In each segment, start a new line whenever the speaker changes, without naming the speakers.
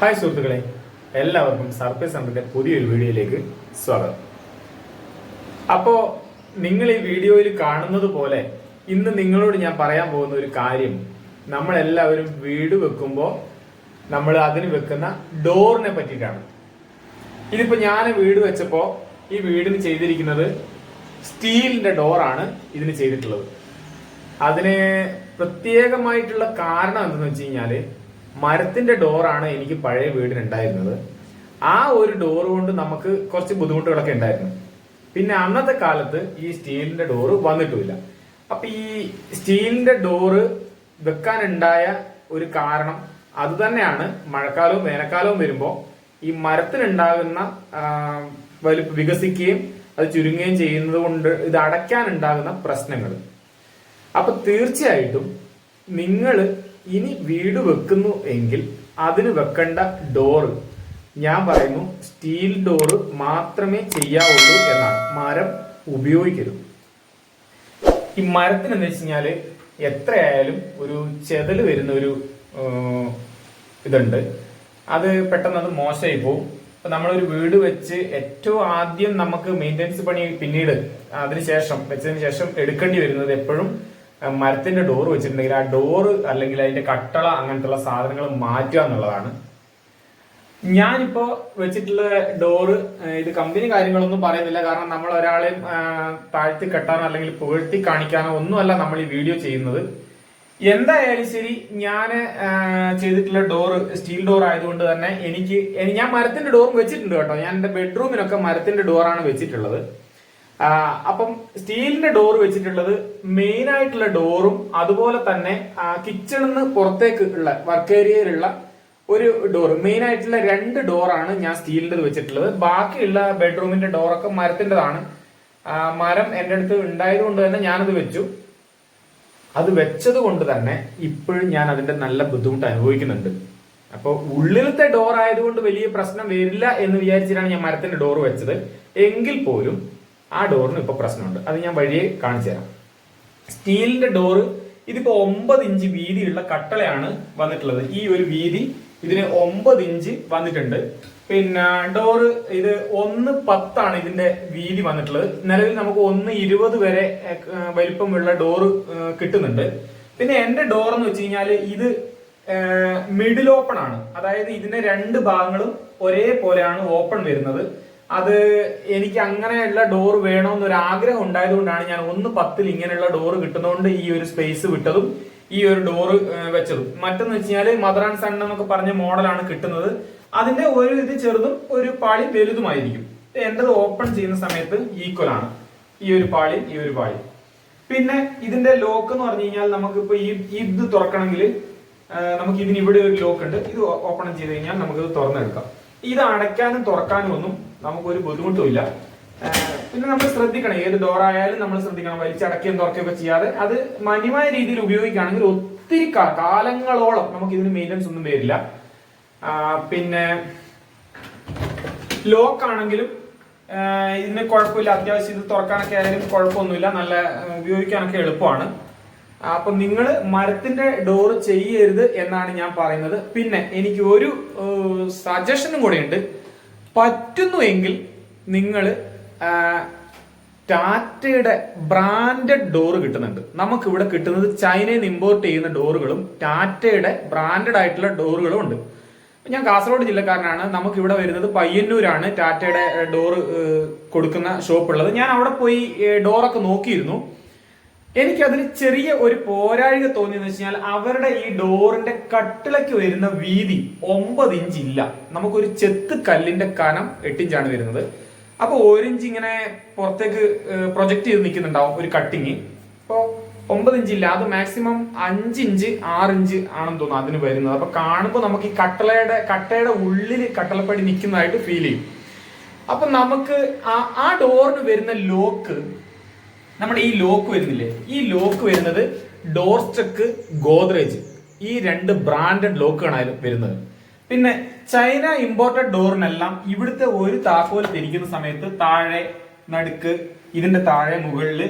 Hi സുഹൃത്തുക്കളെ എല്ലാവർക്കും surprise സെന്ററിന്റെ പുതിയൊരു വീഡിയോയിലേക്ക് സ്വാഗതം. അപ്പോ നിങ്ങൾ ഈ വീഡിയോയിൽ കാണുന്നത് പോലെ ഇന്ന് നിങ്ങളോട് ഞാൻ പറയാൻ പോകുന്ന ഒരു കാര്യം നമ്മൾ എല്ലാവരും വീട് വെക്കുമ്പോൾ നമ്മൾ അതിന് വെക്കുന്ന ഡോറിനെ പറ്റിയിട്ടാണ്. ഇതിപ്പോ ഞാൻ വീട് വെച്ചപ്പോ ഈ വീടിന് ചെയ്തിരിക്കുന്നത് സ്റ്റീലിന്റെ ഡോറാണ് ഇതിന് ചെയ്തിട്ടുള്ളത്. അതിന് പ്രത്യേകമായിട്ടുള്ള കാരണം എന്തെന്ന് വെച്ച് കഴിഞ്ഞാൽ മരത്തിന്റെ ഡോറാണ് എനിക്ക് പഴയ വീടിനുണ്ടായിരുന്നത്. ആ ഒരു ഡോർ കൊണ്ട് നമുക്ക് കുറച്ച് ബുദ്ധിമുട്ടുകളൊക്കെ ഉണ്ടായിരുന്നു. പിന്നെ അന്നത്തെ കാലത്ത് ഈ സ്റ്റീലിന്റെ ഡോറ് വന്നിട്ടുമില്ല. അപ്പൊ ഈ സ്റ്റീലിന്റെ ഡോറ് വെക്കാനുണ്ടായ ഒരു കാരണം അത് തന്നെയാണ് മഴക്കാലവും വേനൽക്കാലവും വരുമ്പോൾ ഈ മരത്തിനുണ്ടാകുന്ന വലുപ്പ വികസിക്കുകയും അത് ചുരുങ്ങുകയും ചെയ്യുന്നത് കൊണ്ട് ഇത് അടയ്ക്കാനുണ്ടാകുന്ന പ്രശ്നങ്ങൾ. അപ്പൊ തീർച്ചയായിട്ടും നിങ്ങൾ ഇനി വീട് വെക്കുന്നു എങ്കിൽ അതിന് വെക്കേണ്ട ഡോറ് ഞാൻ പറയുന്നു സ്റ്റീൽ ഡോറ് മാത്രമേ ചെയ്യാവുള്ളൂ എന്നാണ്. മരം ഉപയോഗിക്കരുത്. ഈ മരത്തിന് എന്ന് വെച്ച് കഴിഞ്ഞാൽ എത്രയായാലും ഒരു ചെതൽ വരുന്ന ഒരു ഇതുണ്ട്. അത് പെട്ടെന്ന് അത് മോശമായി പോകും അപ്പൊ നമ്മളൊരു വീട് വെച്ച് ഏറ്റവും ആദ്യം നമുക്ക് മെയിന്റെനൻസ് പണി പിന്നീട് അതിനുശേഷം വെച്ചതിന് ശേഷം എടുക്കേണ്ടി വരുന്നത് എപ്പോഴും മരത്തിന്റെ ഡോർ വെച്ചിട്ടുണ്ടെങ്കിൽ ആ ഡോറ് അല്ലെങ്കിൽ അതിന്റെ കട്ടള അങ്ങനത്തുള്ള സാധനങ്ങൾ മാറ്റുക എന്നുള്ളതാണ്. ഞാനിപ്പോ വെച്ചിട്ടുള്ള ഡോറ് ഇത് കമ്പനി കാര്യങ്ങളൊന്നും പറയുന്നില്ല. കാരണം നമ്മൾ ഒരാളെ താഴ്ത്തി കെട്ടാനോ അല്ലെങ്കിൽ പുകഴ്ത്തി കാണിക്കാനോ ഒന്നുമല്ല നമ്മൾ ഈ വീഡിയോ ചെയ്യുന്നത്. എന്തായാലും ശരി ഞാൻ ചെയ്തിട്ടുള്ള ഡോറ് സ്റ്റീൽ ഡോർ ആയതുകൊണ്ട് തന്നെ എനിക്ക് ഞാൻ മരത്തിന്റെ ഡോറും വെച്ചിട്ടുണ്ട് കേട്ടോ. ഞാൻ എന്റെ ബെഡ്റൂമിനൊക്കെ മരത്തിന്റെ ഡോറാണ് വെച്ചിട്ടുള്ളത്. അപ്പം സ്റ്റീലിന്റെ ഡോർ വെച്ചിട്ടുള്ളത് മെയിൻ ആയിട്ടുള്ള ഡോറും അതുപോലെ തന്നെ കിച്ചണിൽ നിന്ന് പുറത്തേക്ക് ഉള്ള വർക്ക് ഏരിയയിലുള്ള ഒരു ഡോർ മെയിൻ ആയിട്ടുള്ള രണ്ട് ഡോറാണ് ഞാൻ സ്റ്റീലിന്റെ വെച്ചിട്ടുള്ളത്. ബാക്കിയുള്ള ബെഡ്റൂമിന്റെ ഡോറൊക്കെ മരത്തിന്റെതാണ്. മരം എന്റെ അടുത്ത് ഉണ്ടായത് കൊണ്ട് തന്നെ ഞാനത് വെച്ചു. അത് വെച്ചത് കൊണ്ട് തന്നെ ഇപ്പോഴും ഞാൻ അതിന്റെ നല്ല ബുദ്ധിമുട്ട് അനുഭവിക്കുന്നുണ്ട്. അപ്പോൾ ഉള്ളിലത്തെ ഡോർ ആയതുകൊണ്ട് വലിയ പ്രശ്നം വരില്ല എന്ന് വിചാരിച്ചിട്ടാണ് ഞാൻ മരത്തിന്റെ ഡോർ വെച്ചത്. എങ്കിൽ പോലും ആ ഡോറിന് ഇപ്പൊ പ്രശ്നമുണ്ട്. അത് ഞാൻ വഴിയെ കാണിച്ചു തരാം. സ്റ്റീലിന്റെ ഡോറ് ഇതിപ്പോ ഒമ്പത് ഇഞ്ച് വീതിയുള്ള കട്ടളയാണ് വന്നിട്ടുള്ളത്. ഈ ഒരു വീതി ഇതിന് ഒമ്പത് ഇഞ്ച് വന്നിട്ടുണ്ട്. പിന്നെ ഡോറ് ഇത് ഒന്ന് പത്താണ് ഇതിന്റെ വീതി വന്നിട്ടുള്ളത്. നിലവിൽ നമുക്ക് ഒന്ന് ഇരുപത് വരെ വലിപ്പമുള്ള ഡോറ് കിട്ടുന്നുണ്ട്. പിന്നെ എന്റെ ഡോർ എന്ന് വെച്ച് കഴിഞ്ഞാൽ ഇത് മിഡിൽ ഓപ്പൺ ആണ്. അതായത് ഇതിന്റെ രണ്ട് ഭാഗങ്ങളും ഒരേപോലെയാണ് ഓപ്പൺ വരുന്നത്. അത് എനിക്ക് അങ്ങനെയുള്ള ഡോർ വേണമെന്നൊരു ആഗ്രഹം ഉണ്ടായതുകൊണ്ടാണ് ഞാൻ ഒന്ന് പത്തിൽ ഇങ്ങനെയുള്ള ഡോർ കിട്ടുന്നതുകൊണ്ട് ഈ ഒരു സ്പേസ് വിട്ടതും ഈ ഒരു ഡോറ് വെച്ചതും. മറ്റെന്ന് വെച്ചാൽ മദർ ആൻഡ് സൺ എന്നൊക്കെ പറഞ്ഞ മോഡലാണ് കിട്ടുന്നത്. അതിന്റെ ഒരു ഇത് ചെറുതും ഒരു പാളി വലുതുമായിരിക്കും. എന്റത് ഓപ്പൺ ചെയ്യുന്ന സമയത്ത് ഈക്വൽ ആണ്. ഈ ഒരു പാളി ഈ ഒരു പാളി. പിന്നെ ഇതിന്റെ ലോക്ക് എന്ന് പറഞ്ഞു കഴിഞ്ഞാൽ നമുക്കിപ്പോ ഈ ഇത് തുറക്കണമെങ്കിൽ നമുക്ക് ഇതിന് ഇവിടെ ഒരു ലോക്ക് ഉണ്ട്. ഇത് ഓപ്പൺ ചെയ്ത് കഴിഞ്ഞാൽ നമുക്ക് ഇത് തുറന്നെടുക്കാം. ഇത് അടയ്ക്കാനും തുറക്കാനും ഒന്നും നമുക്കൊരു ബുദ്ധിമുട്ടുമില്ല. പിന്നെ നമ്മൾ ശ്രദ്ധിക്കണം. ഏത് ഡോർ ആയാലും നമ്മൾ ശ്രദ്ധിക്കണം. വലിച്ചടക്കുകയും തുറക്കുകയൊക്കെ ചെയ്യാതെ അത് മാന്യമായ രീതിയിൽ ഉപയോഗിക്കുകയാണെങ്കിൽ ഒത്തിരി കാലങ്ങളോളം നമുക്ക് ഇതിന് മെയിന്റനൻസ് ഒന്നും വരില്ല. പിന്നെ ലോക്ക് ആണെങ്കിലും ഇതിന് കുഴപ്പമില്ല. അത്യാവശ്യം ഇത് തുറക്കാനൊക്കെ ആയാലും കുഴപ്പമൊന്നുമില്ല. നല്ല ഉപയോഗിക്കാനൊക്കെ എളുപ്പമാണ്. അപ്പൊ നിങ്ങൾ മരത്തിന്റെ ഡോർ ചെയ്യരുത് എന്നാണ് ഞാൻ പറയുന്നത്. പിന്നെ എനിക്ക് ഒരു സജഷനും കൂടെ ഉണ്ട്. പറ്റുന്നുവെങ്കിൽ നിങ്ങൾ ടാറ്റയുടെ ബ്രാൻഡഡ് ഡോർ കിട്ടുന്നുണ്ട്. നമുക്ക് ഇവിടെ കിട്ടുന്നത് ചൈനയിൽ നിന്ന് ഇമ്പോർട്ട് ചെയ്യുന്ന ഡോറുകളും ടാറ്റയുടെ ബ്രാൻഡഡ് ആയിട്ടുള്ള ഡോറുകളും ഉണ്ട്. ഞാൻ കാസർഗോഡ് ജില്ലക്കാരനാണ്. നമുക്ക് ഇവിടെ വരുന്നത് പയ്യന്നൂരാണ് ടാറ്റയുടെ ഡോറ് കൊടുക്കുന്ന ഷോപ്പ് ഉള്ളത് ഞാൻ അവിടെ പോയി ഡോറൊക്കെ നോക്കിയിരുന്നു. എനിക്കതിൽ ചെറിയ ഒരു പോരാഴിക തോന്നിയെന്ന് വെച്ചാൽ അവരുടെ ഈ ഡോറിന്റെ കട്ടിളയ്ക്ക് വരുന്ന വീതി ഒമ്പത് ഇഞ്ച് ഇല്ല. നമുക്കൊരു ചെത്ത് കല്ലിന്റെ കനം എട്ടിഞ്ചാണ് വരുന്നത്. അപ്പോൾ ഒരു ഇഞ്ച് ഇങ്ങനെ പുറത്തേക്ക് പ്രൊജക്ട് ചെയ്ത് നിൽക്കുന്നുണ്ടാവും ഒരു കട്ടിങ് അപ്പോൾ ഒമ്പത് ഇഞ്ച് ഇല്ല. അത് മാക്സിമം അഞ്ച് ഇഞ്ച് ആറ് ഇഞ്ച് ആണെന്ന് തോന്നുന്നു അതിന് വരുന്നത്. അപ്പോൾ കാണുമ്പോൾ നമുക്ക് ഈ കട്ടളയുടെ കട്ടയുടെ ഉള്ളിൽ കട്ടളപ്പടി നിൽക്കുന്നതായിട്ട് ഫീൽ ചെയ്യും. അപ്പൊ നമുക്ക് ആ ഡോറിന് വരുന്ന ലോക്ക് നമ്മുടെ ഈ ലോക്ക് വരുന്നില്ലേ? ഈ ലോക്ക് വരുന്നത് ഡോർ സ്റ്റക്ക് ഗോദ്രേജ്. ഈ രണ്ട് ബ്രാൻഡഡ് ലോക്കാണ് വരുന്നത്. പിന്നെ ചൈന ഇമ്പോർട്ടഡ് ഡോറിനെല്ലാം ഇവിടുത്തെ ഒരു താക്കോൽ തിരിക്കുന്ന സമയത്ത് താഴെ നടുക്ക് ഇതിന്റെ താഴെ മുകളിൽ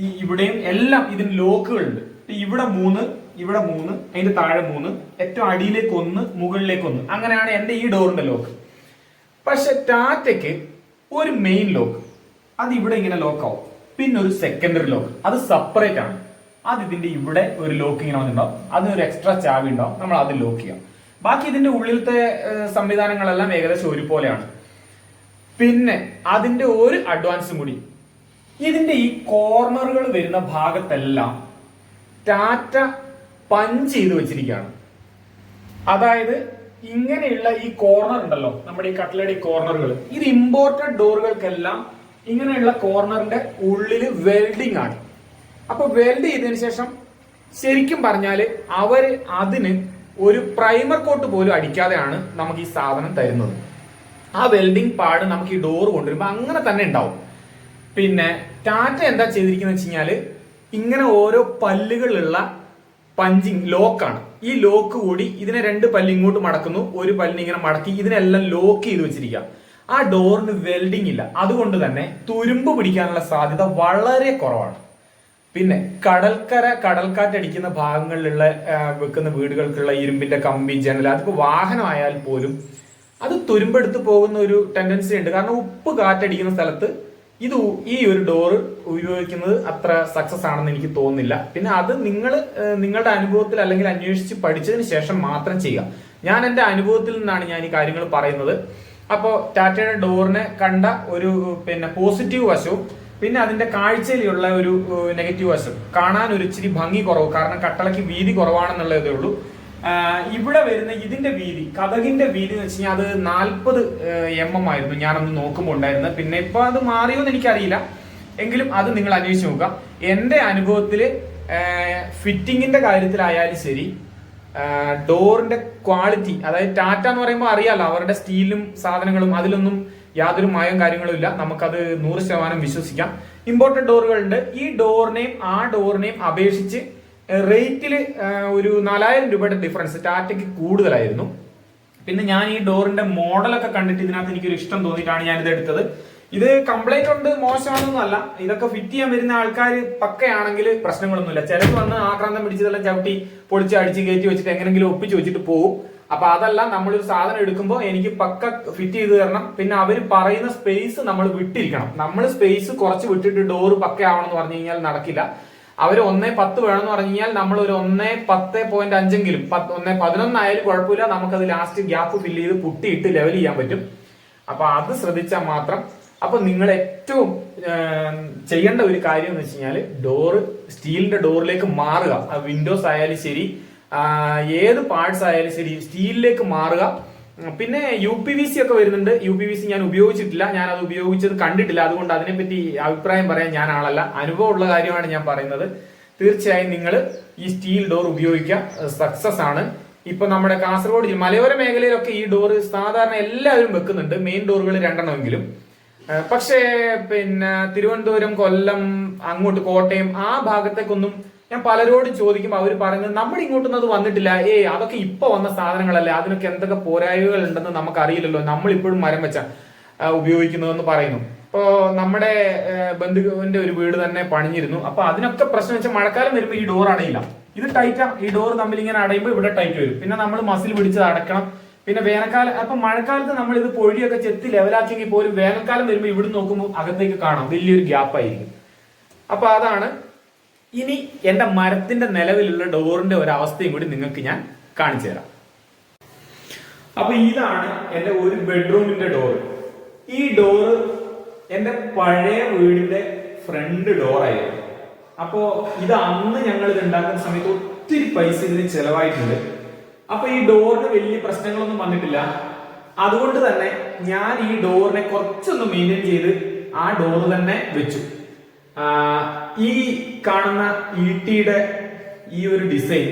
ഈ ഇവിടെയും എല്ലാം ഇതിന് ലോക്കുകളുണ്ട്. ഇവിടെ മൂന്ന് ഇവിടെ മൂന്ന് അതിന്റെ താഴെ മൂന്ന് ഏറ്റവും അടിയിലേക്ക് ഒന്ന് മുകളിലേക്ക് ഒന്ന്. അങ്ങനെയാണ് എന്റെ ഈ ഡോറിന്റെ ലോക്ക് പക്ഷെ ടാറ്റയ്ക്ക് ഒരു മെയിൻ ലോക്ക് അത് ഇവിടെ ഇങ്ങനെ ലോക്ക് ആവും. പിന്നെ ഒരു സെക്കൻഡറി ലോക്ക് അത് സെപ്പറേറ്റ് ആണ്. അത് ഇതിന്റെ ഇവിടെ ഒരു ലോക്ക് ഇങ്ങനെ വന്നിട്ടുണ്ടാവും. ഒരു എക്സ്ട്രാ ചാവി ഉണ്ടാവും. നമ്മൾ അത് ലോക്ക് ചെയ്യാം. ബാക്കി ഇതിന്റെ ഉള്ളിലത്തെ സംവിധാനങ്ങളെല്ലാം ഏകദേശം ഒരുപോലെയാണ്. പിന്നെ അതിന്റെ ഒരു അഡ്വാൻസും കൂടി. ഇതിന്റെ ഈ കോർണറുകൾ വരുന്ന ഭാഗത്തെല്ലാം ടാറ്റ പഞ്ച് ചെയ്ത് വെച്ചിരിക്കുകയാണ്. അതായത് ഇങ്ങനെയുള്ള ഈ കോർണർ ഉണ്ടല്ലോ. നമ്മുടെ ഈ കട്ടിലടി കോർണറുകൾ ഇത് ഇമ്പോർട്ടഡ് ഡോറുകൾക്കെല്ലാം ഇങ്ങനെയുള്ള കോർണറിന്റെ ഉള്ളിൽ വെൽഡിംഗ് ആണ്. അപ്പൊ വെൽഡ് ചെയ്തതിന് ശേഷം ശരിക്കും പറഞ്ഞാൽ അവർ അതിന് ഒരു പ്രൈമർ കോട്ട് പോലും അടിക്കാതെയാണ് നമുക്ക് ഈ സാധനം തരുന്നത്. ആ വെൽഡിംഗ് പാട് നമുക്ക് ഈ ഡോർ കൊണ്ടുവരുമ്പോൾ അങ്ങനെ തന്നെ ഉണ്ടാവും. പിന്നെ ടാറ്റ എന്താ ചെയ്തിരിക്കുന്നത് വെച്ച് കഴിഞ്ഞാൽ ഇങ്ങനെ ഓരോ പല്ലുകളുള്ള പഞ്ചിങ് ലോക്കാണ് ഈ ലോക്ക് കൂടി ഇതിനെ രണ്ട് പല്ല് ഇങ്ങോട്ട് മടക്കുന്നു ഒരു പല്ലിനെ ഇങ്ങനെ മടക്കി ഇതിനെല്ലാം ലോക്ക് ചെയ്ത് വെച്ചിരിക്കുക. ആ ഡോറിന് വെൽഡിംഗ് ഇല്ല. അതുകൊണ്ട് തന്നെ തുരുമ്പ് പിടിക്കാനുള്ള സാധ്യത വളരെ കുറവാണ്. പിന്നെ കടൽക്കര കടൽക്കാറ്റടിക്കുന്ന ഭാഗങ്ങളിലുള്ള വെക്കുന്ന വീടുകൾക്കുള്ള ഇരുമ്പിന്റെ കമ്പി ജനൽ അതിപ്പോ വാഹനമായാൽ പോലും അത് തുരുമ്പെടുത്ത് പോകുന്ന ഒരു ടെൻഡൻസി ഉണ്ട്. കാരണം ഉപ്പ് കാറ്റടിക്കുന്ന സ്ഥലത്ത് ഇത് ഈ ഒരു ഡോർ ഉപയോഗിക്കുന്നത് അത്ര സക്സസ് ആണെന്ന് എനിക്ക് തോന്നുന്നില്ല. പിന്നെ അത് നിങ്ങൾ നിങ്ങളുടെ അനുഭവത്തിൽ അല്ലെങ്കിൽ അന്വേഷിച്ച് പഠിച്ചതിന് ശേഷം മാത്രം ചെയ്യുക. ഞാൻ എന്റെ അനുഭവത്തിൽ നിന്നാണ് ഞാൻ ഈ കാര്യങ്ങൾ പറയുന്നത്. അപ്പോൾ ടാറ്റയുടെ ഡോറിനെ കണ്ട ഒരു പിന്നെ പോസിറ്റീവ് വശവും പിന്നെ അതിന്റെ കാഴ്ചയിലുള്ള ഒരു നെഗറ്റീവ് വശം. കാണാൻ ഒരു ഇച്ചിരി ഭംഗി കുറവ് കാരണം കട്ടളയ്ക്ക് വീതി കുറവാണെന്നുള്ളതേ ഉള്ളൂ. ഇവിടെ വരുന്ന ഇതിന്റെ വീതി കഥകിന്റെ വീതി എന്ന് വെച്ച് കഴിഞ്ഞാൽ അത് നാൽപ്പത് എം എം ആയിരുന്നു ഞാനൊന്ന് നോക്കുമ്പോൾ ഉണ്ടായിരുന്നത്. പിന്നെ ഇപ്പൊ അത് മാറിയോ എന്ന് എനിക്കറിയില്ല. എങ്കിലും അത് നിങ്ങൾ അന്വേഷിച്ച് നോക്കുക. എന്റെ അനുഭവത്തിൽ ഫിറ്റിങ്ങിന്റെ കാര്യത്തിലായാലും ശരി ഡോറിന്റെ ക്വാളിറ്റി അതായത് ടാറ്റ എന്ന് പറയുമ്പോൾ അറിയാലോ അവരുടെ സ്റ്റീലും സാധനങ്ങളും അതിലൊന്നും യാതൊരു മായം കാര്യങ്ങളും ഇല്ല. നമുക്കത് നൂറ് ശതമാനം വിശ്വസിക്കാം. ഇമ്പോർട്ടഡ് ഡോറുകളുണ്ട്. ഈ ഡോറിനെയും ആ ഡോറിനെയും അപേക്ഷിച്ച് റേറ്റിൽ ഒരു നാലായിരം രൂപയുടെ ഡിഫറൻസ് ടാറ്റയ്ക്ക് കൂടുതലായിരുന്നു. പിന്നെ ഞാൻ ഈ ഡോറിന്റെ മോഡലൊക്കെ കണ്ടിട്ട് ഇതിനകത്ത് എനിക്കൊരു ഇഷ്ടം തോന്നിയിട്ടാണ് ഞാൻ ഇത് എടുത്തത്. ഇത് കംപ്ലൈന്റ് ഉണ്ട് മോശമാണെന്നല്ല ഇതൊക്കെ ഫിറ്റ് ചെയ്യാൻ വരുന്ന ആൾക്കാർ പക്കയാണെങ്കിൽ പ്രശ്നങ്ങളൊന്നുമില്ല. ചിലത് വന്ന് ആക്രാന്തം പിടിച്ചതെല്ലാം ചവിട്ടി പൊളിച്ച് അടിച്ച് കയറ്റി വെച്ചിട്ട് എങ്ങനെങ്കിലും ഒപ്പിച്ച് വെച്ചിട്ട് പോകും അപ്പൊ അതല്ല നമ്മളൊരു സാധനം എടുക്കുമ്പോൾ എനിക്ക് പക്ക ഫിറ്റ് ചെയ്ത് തരണം. പിന്നെ അവർ പറയുന്ന സ്പേസ് നമ്മൾ വിട്ടിരിക്കണം. നമ്മൾ സ്പേസ് കുറച്ച് വിട്ടിട്ട് ഡോറ് പക്കയാവണം എന്ന് പറഞ്ഞു കഴിഞ്ഞാൽ നടക്കില്ല. അവർ ഒന്നേ പത്ത് വേണമെന്ന് പറഞ്ഞു കഴിഞ്ഞാൽ നമ്മൾ ഒരു ഒന്നേ പത്ത് പോയിന്റ് അഞ്ചെങ്കിലും ഒന്നേ പതിനൊന്നായാലും കുഴപ്പമില്ല. നമുക്കത് ലാസ്റ്റ് ഗ്യാപ്പ് ഫില്ല് ചെയ്ത് പുട്ടിയിട്ട് ലെവൽ ചെയ്യാൻ പറ്റും. അപ്പൊ അത് ശ്രദ്ധിച്ചാൽ മാത്രം അപ്പൊ നിങ്ങൾ ഏറ്റവും ചെയ്യേണ്ട ഒരു കാര്യം എന്ന് വെച്ച് കഴിഞ്ഞാൽ ഡോറ് സ്റ്റീലിന്റെ ഡോറിലേക്ക് മാറുക. വിൻഡോസ് ആയാലും ശരി ഏത് പാർട്സ് ആയാലും ശരി സ്റ്റീലിലേക്ക് മാറുക. പിന്നെ യു പി വി സി ഒക്കെ വരുന്നുണ്ട്. യു പി വി സി ഞാൻ ഉപയോഗിച്ചിട്ടില്ല. ഞാൻ അത് ഉപയോഗിച്ചത് കണ്ടിട്ടില്ല. അതുകൊണ്ട് അതിനെപ്പറ്റി അഭിപ്രായം പറയാൻ ഞാൻ ആളല്ല. അനുഭവമുള്ള കാര്യമാണ് ഞാൻ പറയുന്നത്. തീർച്ചയായും നിങ്ങൾ ഈ സ്റ്റീൽ ഡോർ ഉപയോഗിക്കുക. സക്സസ് ആണ്. ഇപ്പൊ നമ്മുടെ കാസർഗോഡ് മലയോര മേഖലയിലൊക്കെ ഈ ഡോർ സാധാരണ എല്ലാവരും വെക്കുന്നുണ്ട്. മെയിൻ ഡോറുകൾ രണ്ടെണ്ണമെങ്കിലും. പക്ഷേ പിന്നെ തിരുവനന്തപുരം കൊല്ലം അങ്ങോട്ട് കോട്ടയം ആ ഭാഗത്തേക്കൊന്നും ഞാൻ പലരോടും ചോദിക്കുമ്പോൾ അവർ പറയുന്നത് നമ്മുടെ ഇങ്ങോട്ടൊന്നും അത് വന്നിട്ടില്ല. ഏ അതൊക്കെ ഇപ്പൊ വന്ന സാധനങ്ങളല്ലേ? അതിനൊക്കെ എന്തൊക്കെ പോരായ്മകൾ ഉണ്ടെന്ന് നമുക്കറിയില്ലല്ലോ. നമ്മൾ ഇപ്പോഴും മരം വെച്ച ഉപയോഗിക്കുന്നതെന്ന് പറയുന്നു. ഇപ്പോ നമ്മുടെ ബന്ധുവിന്റെ ഒരു വീട് തന്നെ പണിഞ്ഞിരുന്നു. അപ്പൊ അതിനൊക്കെ പ്രശ്നം വെച്ചാൽ മഴക്കാലം വരുമ്പോൾ ഈ ഡോർ അടയില്ല. ഇത് ടൈറ്റാ. ഈ ഡോർ തമ്മിൽ ഇങ്ങനെ അടയുമ്പോൾ ഇവിടെ ടൈറ്റ് വരും. പിന്നെ നമ്മൾ മസിൽ പിടിച്ചത് അടക്കണം. പിന്നെ വേനൽക്കാലം അപ്പൊ മഴക്കാലത്ത് നമ്മൾ ഇത് പൊഴിയൊക്കെ ചെത്തി ലെവലാക്കിയെങ്കിൽ പോലും വേനൽക്കാലം വരുമ്പോൾ ഇവിടെ നോക്കുമ്പോൾ അകത്തേക്ക് കാണാം. വലിയൊരു ഗ്യാപ്പ് ആയിരിക്കും. അപ്പൊ അതാണ് ഇനി എന്റെ മരത്തിന്റെ നിലവിലുള്ള ഡോറിന്റെ ഒരു അവസ്ഥയും കൂടി നിങ്ങൾക്ക് ഞാൻ കാണിച്ചു തരാം. അപ്പൊ ഇതാണ് എന്റെ ഒരു ബെഡ്റൂമിന്റെ ഡോർ ഈ ഡോറ് എന്റെ പഴയ വീടിന്റെ ഫ്രണ്ട് ഡോറായിരുന്നു അപ്പോ ഇത് അന്ന് ഞങ്ങൾ ഇത് ഉണ്ടാക്കുന്ന സമയത്ത് ഒത്തിരി പൈസ ഇതിന് ചെലവായിട്ടുണ്ട്. അപ്പൊ ഈ ഡോറിന് വലിയ പ്രശ്നങ്ങളൊന്നും വന്നിട്ടില്ല. അതുകൊണ്ട് തന്നെ ഞാൻ ഈ ഡോറിനെ കുറച്ചൊന്ന് മെയിന്റെയിൻ ചെയ്ത് ആ ഡോർ തന്നെ വെച്ചു. ഈ കാണുന്ന ഈട്ടിയുടെ ഈ ഒരു ഡിസൈൻ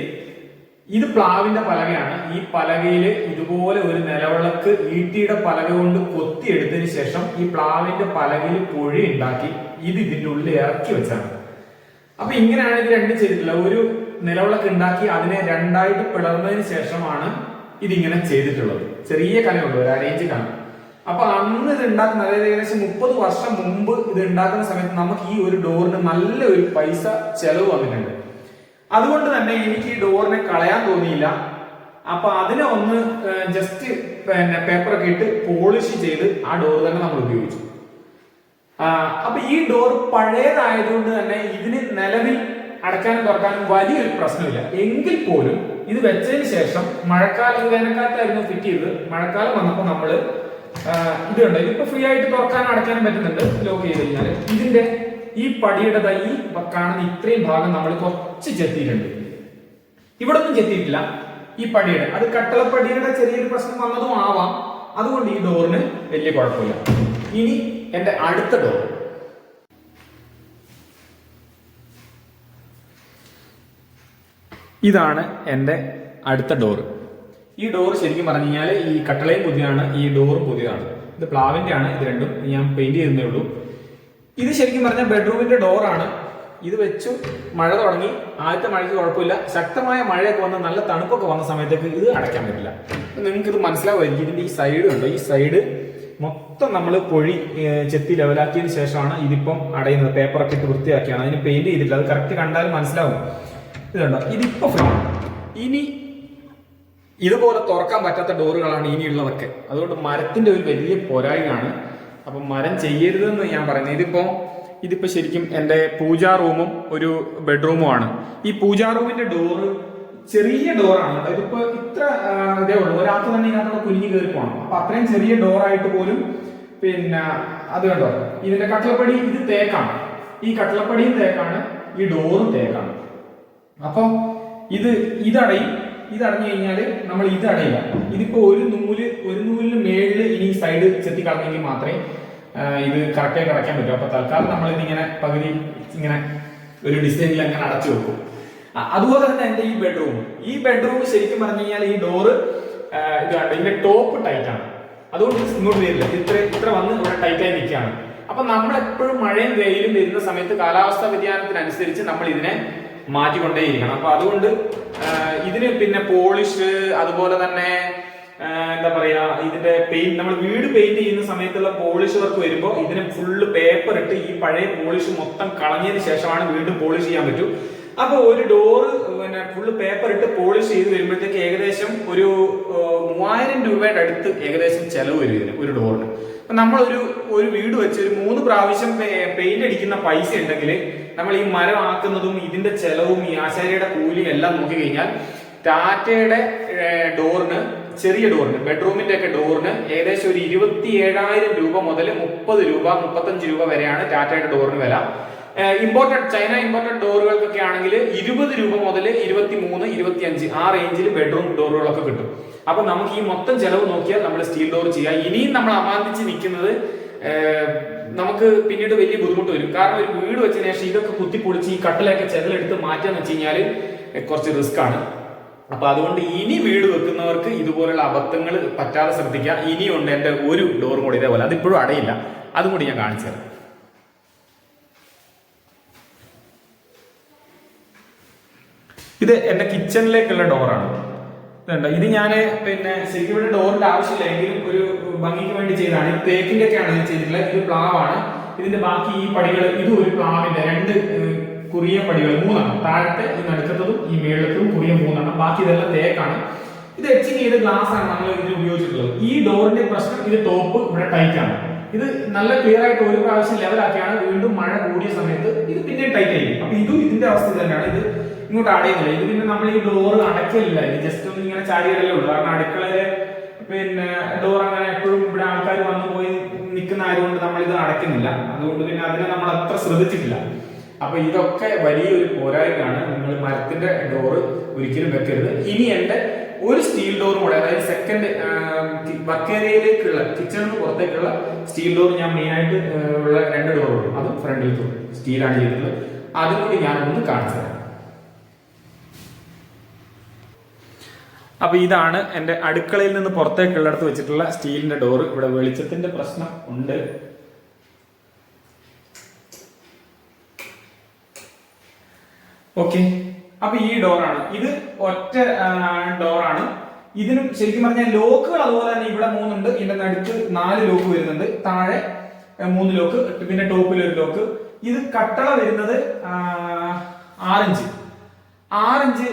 ഇത് പ്ലാവിന്റെ പലകയാണ്. ഈ പലകയിൽ ഇതുപോലെ ഒരു നിലവിളക്ക് ഈട്ടിയുടെ പലക കൊണ്ട് കൊത്തിയെടുത്തതിന് ശേഷം ഈ പ്ലാവിന്റെ പലകയിൽ പൊഴി ഉണ്ടാക്കി ഇത് ഇതിന്റെ ഉള്ളിൽ ഇറക്കി വെച്ചാണ്. അപ്പൊ ഇങ്ങനെയാണ് ഇത് രണ്ടും ചെയ്തിട്ടുള്ളത്. ഒരു നിലവിളക്ക് ഉണ്ടാക്കി അതിനെ രണ്ടായിട്ട് പിളർന്നതിന് ശേഷമാണ് ഇതിങ്ങനെ ചെയ്തിട്ടുള്ളത്. ചെറിയ കലയുള്ളൂ ഒരു അരേഞ്ച് കല. അപ്പൊ അന്ന് ഇത് ഉണ്ടാക്കുന്ന അതായത് ഏകദേശം മുപ്പത് വർഷം മുമ്പ് ഇത് ഉണ്ടാക്കുന്ന സമയത്ത് നമുക്ക് ഈ ഒരു ഡോറിന് നല്ലൊരു പൈസ ചെലവ് വന്നിട്ടുണ്ട്. അതുകൊണ്ട് തന്നെ എനിക്ക് ഈ ഡോറിനെ കളയാൻ തോന്നിയില്ല. അപ്പൊ അതിനെ ഒന്ന് ജസ്റ്റ് പിന്നെ പേപ്പറൊക്കെ ഇട്ട് പോളിഷ് ചെയ്ത് ആ ഡോർ തന്നെ നമ്മൾ ഉപയോഗിച്ചു. അപ്പൊ ഈ ഡോർ പഴയതായതുകൊണ്ട് തന്നെ ഇതിന് നിലവിൽ അടക്കാനും തുറക്കാനും വലിയൊരു പ്രശ്നമില്ല. എങ്കിൽ പോലും ഇത് വെച്ചതിന് ശേഷം മഴക്കാലം ഇത് വേനൽക്കാലത്തായിരുന്നു ഫിറ്റ് ചെയ്തത്. മഴക്കാലം വന്നപ്പോൾ നമ്മൾ ഇത് ഇതിപ്പോ ഫ്രീ ആയിട്ട് തുറക്കാനും അടക്കാനും പറ്റുന്നുണ്ട്. ലോക്ക് ചെയ്ത് കഴിഞ്ഞാൽ ഇതിന്റെ ഈ പടിയുടെ തൈ കാണുന്ന ഇത്രയും ഭാഗം നമ്മൾ കുറച്ച് ചെത്തിയിട്ടുണ്ട്. ഇവിടെ ഒന്നും ചെത്തിയിട്ടില്ല. ഈ പടിയുടെ. അത് കട്ടളപ്പടിയുടെ ചെറിയൊരു പ്രശ്നം വന്നതും ആവാം. അതുകൊണ്ട് ഈ ഡോറിന് വലിയ കുഴപ്പമില്ല. ഇനി എന്റെ അടുത്ത ഡോർ ഇതാണ് എന്റെ അടുത്ത ഡോറ്. ഈ ഡോർ ശരിക്കും പറഞ്ഞു കഴിഞ്ഞാൽ ഈ കട്ടളയും പുതിയതാണ് ഈ ഡോറും പുതിയതാണ്. ഇത് പ്ലാവിന്റെ ആണ് ഇത് രണ്ടും ഞാൻ പെയിന്റ് ചെയ്തേ ഉള്ളൂ. ഇത് ശരിക്കും പറഞ്ഞാൽ ബെഡ്റൂമിന്റെ ഡോറാണ്. ഇത് വെച്ചു മഴ തുടങ്ങി. ആദ്യത്തെ മഴയ്ക്ക് കുഴപ്പമില്ല. ശക്തമായ മഴയൊക്കെ വന്ന് നല്ല തണുപ്പൊക്കെ വന്ന സമയത്തേക്ക് ഇത് അടയ്ക്കാൻ പറ്റില്ല. നിങ്ങൾക്ക് ഇത് മനസ്സിലാവുമായിരിക്കും. ഇതിന്റെ ഈ സൈഡ് ഉണ്ട് ഈ സൈഡ് മൊത്തം നമ്മൾ പൊഴി ചെത്തി ലെവലാക്കിയതിന് ശേഷമാണ് ഇതിപ്പം അടയുന്നത്. പേപ്പറൊക്കെ ഇട്ട് വൃത്തിയാക്കിയാണ്. അതിന് പെയിന്റ് ചെയ്തിട്ടില്ല. അത് കറക്റ്റ് കണ്ടാൽ മനസ്സിലാവും. ഇതുണ്ടോ? ഇതിപ്പോ ഫ്രീ ഇനി ഇതുപോലെ തുറക്കാൻ പറ്റാത്ത ഡോറുകളാണ് ഇനിയുള്ളതൊക്കെ. അതുകൊണ്ട് മരത്തിന്റെ ഒരു വലിയ പോരായ്മയാണ്. അപ്പം മരം ചെയ്യരുതെന്ന് ഞാൻ പറയുന്നത്. ഇതിപ്പോ ഇതിപ്പോ ശരിക്കും എന്റെ പൂജാ റൂമും ഒരു ബെഡ്റൂമും ആണ്. ഈ പൂജാ റൂമിന്റെ ഡോറ് ചെറിയ ഡോറാണ്. ഇതിപ്പോ ഇത്ര ഇതേ ഉള്ളൂ. ഒരാൾക്ക് തന്നെ ഇതിനകത്ത് കുഞ്ഞു കയറി പോകണം. അപ്പൊ അത്രയും ചെറിയ ഡോറായിട്ട് പോലും പിന്നെ അത് കണ്ടോ? ഇതിന്റെ കട്ടിളപ്പടി ഇത് തേക്കാണ്. ഈ കട്ടിളപ്പടിയും തേക്കാണ്. ഈ ഡോറും തേക്കാണ്. അപ്പൊ ഇത് ഇതടയും. ഇതടഞ്ഞു കഴിഞ്ഞാൽ നമ്മൾ ഇത് അടയില്ല ഇതിപ്പോ ഒരു നൂൽ ഒരു നൂലിന് മേളിൽ ഇനി സൈഡ് ചെത്തി കളഞ്ഞെങ്കിൽ മാത്രമേ ഇത് കറക്റ്റായി കടക്കാൻ പറ്റൂ. അപ്പൊ തൽക്കാലം നമ്മൾ ഇതിങ്ങനെ പകുതി ഇങ്ങനെ ഒരു ഡിസൈനിൽ അങ്ങനെ അടച്ചു വെക്കും. അതുപോലെ തന്നെ എന്റെ ഈ ബെഡ്റൂം ഈ ബെഡ്റൂം ശരിക്കും പറഞ്ഞു കഴിഞ്ഞാൽ ഈ ഡോറ് ഇത് കണ്ടോ? ഇതിന്റെ ടോപ്പ് ടൈറ്റ് ആണ്. അതുകൊണ്ട് ഇങ്ങോട്ട് വരില്ല. ഇത്ര ഇത്ര വന്ന് ഇവിടെ ടൈറ്റായി നിൽക്കുകയാണ്. അപ്പൊ നമ്മൾ എപ്പോഴും മഴയും വെയിലും വരുന്ന സമയത്ത് കാലാവസ്ഥാ വ്യതിയാനത്തിനനുസരിച്ച് നമ്മൾ ഇതിനെ മാറ്റിക്കൊണ്ടേയിരിക്കണം. അപ്പൊ അതുകൊണ്ട് ഇതിന് പിന്നെ പോളിഷ് അതുപോലെ തന്നെ എന്താ പറയാ ഇതിന്റെ പെയിന്റ് നമ്മൾ വീട് പെയിന്റ് ചെയ്യുന്ന സമയത്തുള്ള പോളിഷ് വർക്ക് വരുമ്പോൾ ഇതിന് ഫുള്ള് പേപ്പർ ഇട്ട് ഈ പഴയ പോളിഷ് മൊത്തം കളഞ്ഞതിന് ശേഷമാണ് വീണ്ടും പോളിഷ് ചെയ്യാൻ പറ്റൂ. അപ്പൊ ഒരു ഡോറ് പിന്നെ ഫുള്ള് പേപ്പർ ഇട്ട് പോളിഷ് ചെയ്ത് വരുമ്പോഴത്തേക്ക് ഏകദേശം ഒരു മൂവായിരം രൂപയുടെ അടുത്ത് ഏകദേശം ചെലവ് വരും ഇതിന് ഒരു ഡോറിന് നമ്മളൊരു ഒരു വീട് വെച്ച് ഒരു മൂന്ന് പ്രാവശ്യം പെയിന്റ് അടിക്കുന്ന പൈസ ഉണ്ടെങ്കിൽ നമ്മൾ ഈ മരം ആക്കുന്നതും ഇതിന്റെ ചെലവും ഈ ആശാരിയുടെ കൂലിയും എല്ലാം നോക്കി കഴിഞ്ഞാൽ ടാറ്റയുടെ ഡോറിന് ചെറിയ ഡോറിന് ബെഡ്റൂമിന്റെ ഒക്കെ ഡോറിന് ഏകദേശം ഒരു ഇരുപത്തി ഏഴായിരം രൂപ മുതൽ മുപ്പത് രൂപ മുപ്പത്തഞ്ച് രൂപ വരെയാണ് ടാറ്റയുടെ ഡോറിന് വില. ഇമ്പോർട്ടഡ് ചൈന ഇമ്പോർട്ടഡ് ഡോറുകൾക്കൊക്കെ ആണെങ്കിൽ ഇരുപത് രൂപ മുതൽ ഇരുപത്തി മൂന്ന് ഇരുപത്തി അഞ്ച് ആ റേഞ്ചിൽ ബെഡ്റൂം ഡോറുകളൊക്കെ കിട്ടും. അപ്പൊ നമുക്ക് ഈ മൊത്തം ചെലവ് നോക്കിയാൽ നമ്മൾ സ്റ്റീൽ ഡോർ ചെയ്യാം. ഇനിയും നമ്മൾ അമാന്തിച്ച് നിൽക്കുന്നത് നമുക്ക് പിന്നീട് വലിയ ബുദ്ധിമുട്ട് വരും. കാരണം ഒരു വീട് വെച്ചതിന് ശേഷം ഇതൊക്കെ കുത്തിപ്പൊളിച്ച് ഈ കട്ടിലൊക്കെ ചെതലെടുത്ത് മാറ്റാന്ന് വെച്ച് കഴിഞ്ഞാൽ കുറച്ച് റിസ്ക് ആണ്. അപ്പൊ അതുകൊണ്ട് ഇനി വീട് വെക്കുന്നവർക്ക് ഇതുപോലുള്ള അബദ്ധങ്ങൾ പറ്റാതെ ശ്രദ്ധിക്കുക. ഇനിയുണ്ട് എന്റെ ഒരു ഡോർ കൂടി ഇതേപോലെ. അതിപ്പോഴും അടയില്ല. അതും കൂടി ഞാൻ കാണിച്ചു തരാം. ഇത് എന്റെ കിച്ചണിലേക്കുള്ള ഡോറാണ് ഇതുണ്ട്? ഇത് ഞാൻ പിന്നെ ശരിക്കും ഡോറിന്റെ ആവശ്യമില്ല. എങ്കിലും ഒരു ഭംഗിക്ക് വേണ്ടി ചെയ്തതാണ്. ഇത് തേക്കിന്റെ ഒക്കെയാണ് ഇത് ചെയ്തിട്ടുള്ളത്. ഇത് പ്ലാവാണ്. ഇതിന്റെ ബാക്കി ഈ പടികൾ ഇതും ഒരു പ്ലാവിന്റെ രണ്ട് കുറിയ പടികൾ മൂന്നെണ്ണം. താഴത്തെ ഈ നടുക്കത്തതും ഈ മേളത്തും കുറിയ മൂന്നെണ്ണം. ബാക്കി ഇതെല്ലാം തേക്കാണ്. ഇത് എച്ചിങ് ചെയ്ത ഗ്ലാസ് ആണ് നമ്മൾ ഇതിന് ഉപയോഗിച്ചിട്ടുള്ളത്. ഈ ഡോറിന്റെ പ്രശ്നം ഇത് ടോപ്പ് ഇവിടെ ടൈറ്റ് ആണ്. ഇത് നല്ല ക്ലിയർ ആയിട്ട് ഒരു പ്രാവശ്യം ലെവലാക്കിയാണ് വീണ്ടും മഴ കൂടിയ സമയത്ത് ഇത് പിന്നെ ടൈറ്റ് ആയിരിക്കും. അപ്പൊ ഇതും ഇതിന്റെ അവസ്ഥ തന്നെയാണ് ഇത് ഇങ്ങോട്ട് അടയുന്നില്ല ഇത് പിന്നെ നമ്മൾ ഈ ഡോർ അടയ്ക്കില്ല ഇത് ജസ്റ്റ് ഒന്ന് ഇങ്ങനെ ചാരി ഇടലേ ഉള്ളൂ. കാരണം അടുക്കളയിലെ പിന്നെ ഡോർ അങ്ങനെ എപ്പോഴും ഇവിടെ ആൾക്കാർ വന്നു പോയി നിൽക്കുന്ന ആയതുകൊണ്ട് നമ്മൾ ഇത് അടയ്ക്കുന്നില്ല. അതുകൊണ്ട് പിന്നെ അതിനെ നമ്മൾ അത്ര ശ്രദ്ധിച്ചിട്ടില്ല. അപ്പൊ ഇതൊക്കെ വലിയൊരു പോരായ്മയാണ്. നിങ്ങൾ മരത്തിന്റെ ഡോർ ഒരിക്കലും വെക്കരുത്. ഇനി എന്റെ ഒരു സ്റ്റീൽ ഡോർ കൂടെ അതായത് സെക്കൻഡ് വർക്ക് ഏരിയയിലേക്കുള്ള കിച്ചണിൽ പുറത്തേക്കുള്ള സ്റ്റീൽ ഡോർ ഞാൻ മെയിൻ ആയിട്ട് ഉള്ള രണ്ട് ഡോറുകളും അതും ഫ്രണ്ടിൽ സ്റ്റീലാണ് ചെയ്തിട്ടുള്ളത്. അതും കൂടി ഞാൻ ഒന്ന് കാണിച്ചു തരാം. അപ്പൊ ഇതാണ് എന്റെ അടുക്കളയിൽ നിന്ന് പുറത്തേക്കുള്ളിടത്ത് വെച്ചിട്ടുള്ള സ്റ്റീലിന്റെ ഡോറ്. ഇവിടെ വെളിച്ചത്തിന്റെ പ്രശ്നം ഉണ്ട്. ഓക്കെ. അപ്പൊ ഈ ഡോറാണ്. ഇത് ഒറ്റ ഡോറാണ്. ഇതിനും ശരിക്കും പറഞ്ഞാൽ ലോക്കുകൾ അതുപോലെ തന്നെ ഇവിടെ മൂന്നുണ്ട്. ഇതിന്റെ നടുക്ക് നാല് ലോക്ക് വരുന്നുണ്ട്. താഴെ മൂന്ന് ലോക്ക്. പിന്നെ ടോപ്പിൽ ഒരു ലോക്ക്. ഇത് കട്ടള വരുന്നത് ആറിഞ്ച്. ആറിഞ്ച്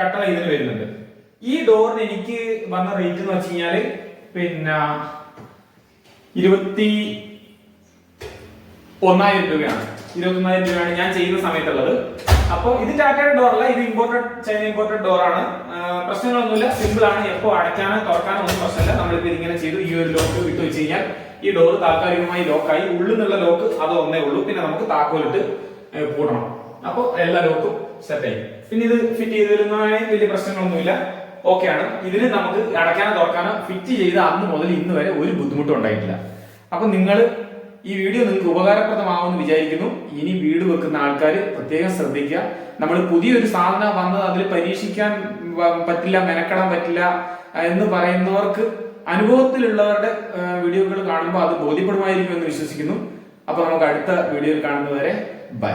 കട്ടള ഇതിന് വരുന്നുണ്ട്. ഈ ഡോറിന് എനിക്ക് വന്ന റേറ്റ് എന്ന് വെച്ച് കഴിഞ്ഞാൽ പിന്നെ ഇരുപത്തി ഒന്നായിരം രൂപയാണ്. ഇരുപത്തി ഒന്നായിരം രൂപയാണ് ഞാൻ ചെയ്യുന്ന സമയത്തുള്ളത്. അപ്പോൾ ഇത് ടാറ്റയുടെ ഡോറല്ല ഇത് ഇമ്പോർട്ടഡ് ചൈന ഇമ്പോർട്ടഡ് ഡോറാണ് പ്രശ്നങ്ങളൊന്നുമില്ല. സിമ്പിൾ ആണ്. എപ്പോൾ അടയ്ക്കാനോ തുറക്കാനോ ഒന്നും പ്രശ്നമില്ല. നമ്മളിപ്പോ ഇതിങ്ങനെ ചെയ്തു. ഈ ഒരു ലോക്ക് വിട്ടു വെച്ച് കഴിഞ്ഞാൽ ഈ ഡോർ താൽക്കാലികമായി ലോക്കായി ഉള്ളിൽ നിന്നുള്ള ലോക്ക് അത് ഒന്നേ ഉള്ളൂ. പിന്നെ നമുക്ക് താക്കോലിട്ട് പൂട്ടണം. അപ്പോൾ എല്ലാ ലോക്കും സെറ്റ് ആയി. പിന്നെ ഇത് ഫിറ്റ് ചെയ്ത് വരുന്നതിന് വലിയ പ്രശ്നങ്ങളൊന്നുമില്ല. ഓക്കെ ആണ് ഇതിന് നമുക്ക് അടയ്ക്കാനോ തുറക്കാനോ ഫിറ്റ് ചെയ്ത അന്ന് മുതൽ ഇന്ന് വരെ ഒരു ബുദ്ധിമുട്ടും ഉണ്ടായിട്ടില്ല. അപ്പൊ നിങ്ങൾ ഈ വീഡിയോ നിങ്ങൾക്ക് ഉപകാരപ്രദമാവുമെന്ന് വിചാരിക്കുന്നു. ഇനി വീട് വെക്കുന്ന ആൾക്കാർ പ്രത്യേകം ശ്രദ്ധിക്കുക. നമ്മൾ പുതിയൊരു സാധനം വന്നത് അതിൽ പരീക്ഷിക്കാൻ പറ്റില്ല മെനക്കെടാൻ പറ്റില്ല എന്ന് പറയുന്നവർക്ക് അനുഭവത്തിലുള്ളവരുടെ വീഡിയോകൾ കാണുമ്പോൾ അത് ബോധ്യപ്പെടുമായിരിക്കും എന്ന് വിശ്വസിക്കുന്നു. അപ്പോൾ നമുക്ക് അടുത്ത വീഡിയോയിൽ കാണുന്നതുവരെ ബൈ.